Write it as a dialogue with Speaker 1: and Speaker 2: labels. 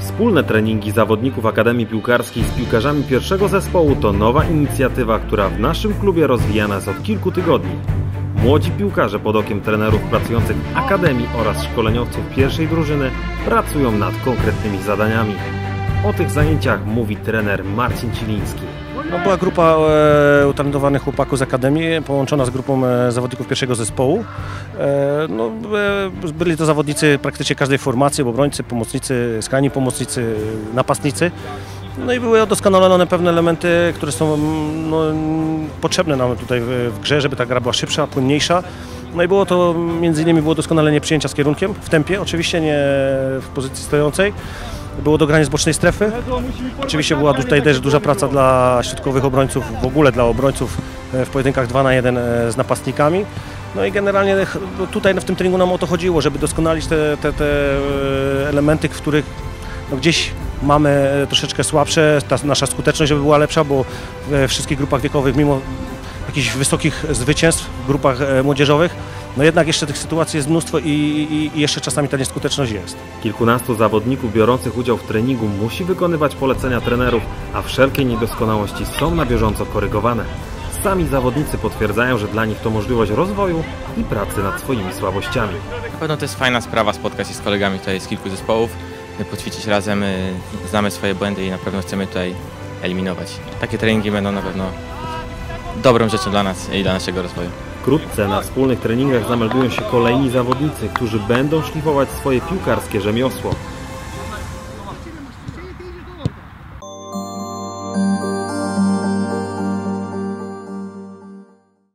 Speaker 1: Wspólne treningi zawodników Akademii Piłkarskiej z piłkarzami pierwszego zespołu to nowa inicjatywa, która w naszym klubie rozwijana jest od kilku tygodni. Młodzi piłkarze pod okiem trenerów pracujących w Akademii oraz szkoleniowców pierwszej drużyny pracują nad konkretnymi zadaniami. O tych zajęciach mówi trener Marcin Ciliński.
Speaker 2: No, była grupa e, utalentowanych chłopaków z Akademii, połączona z grupą e, zawodników pierwszego zespołu. E, no, e, byli to zawodnicy praktycznie każdej formacji, obrońcy, pomocnicy, skrajni pomocnicy, napastnicy. No i były doskonalone pewne elementy, które są mm, no, potrzebne nam tutaj w, w grze, żeby ta gra była szybsza, płynniejsza. No i było to, między innymi było doskonalenie przyjęcia z kierunkiem, w tempie oczywiście, nie w pozycji stojącej. Było dogranie z bocznej strefy. Oczywiście była tutaj też duża praca dla środkowych obrońców, w ogóle dla obrońców e, w pojedynkach 2 na 1 e, z napastnikami. No i generalnie no tutaj w tym treningu nam o to chodziło, żeby doskonalić te, te, te e, elementy, w których no gdzieś mamy troszeczkę słabsze, ta nasza skuteczność żeby była lepsza, bo we wszystkich grupach wiekowych, mimo jakichś wysokich zwycięstw w grupach młodzieżowych, no jednak jeszcze tych sytuacji jest mnóstwo i, i, i, jeszcze czasami ta nieskuteczność jest.
Speaker 1: Kilkunastu zawodników biorących udział w treningu musi wykonywać polecenia trenerów, a wszelkie niedoskonałości są na bieżąco korygowane. Sami zawodnicy potwierdzają, że dla nich to możliwość rozwoju i pracy nad swoimi słabościami.
Speaker 3: Na pewno to jest fajna sprawa spotkać się z kolegami tutaj z kilku zespołów, poćwiczyć razem, y, znamy swoje błędy i na pewno chcemy tutaj eliminować. Takie treningi będą na pewno dobrą rzeczą dla nas i dla naszego rozwoju.
Speaker 1: Wkrótce na wspólnych treningach zameldują się kolejni zawodnicy, którzy będą szlifować swoje piłkarskie rzemiosło.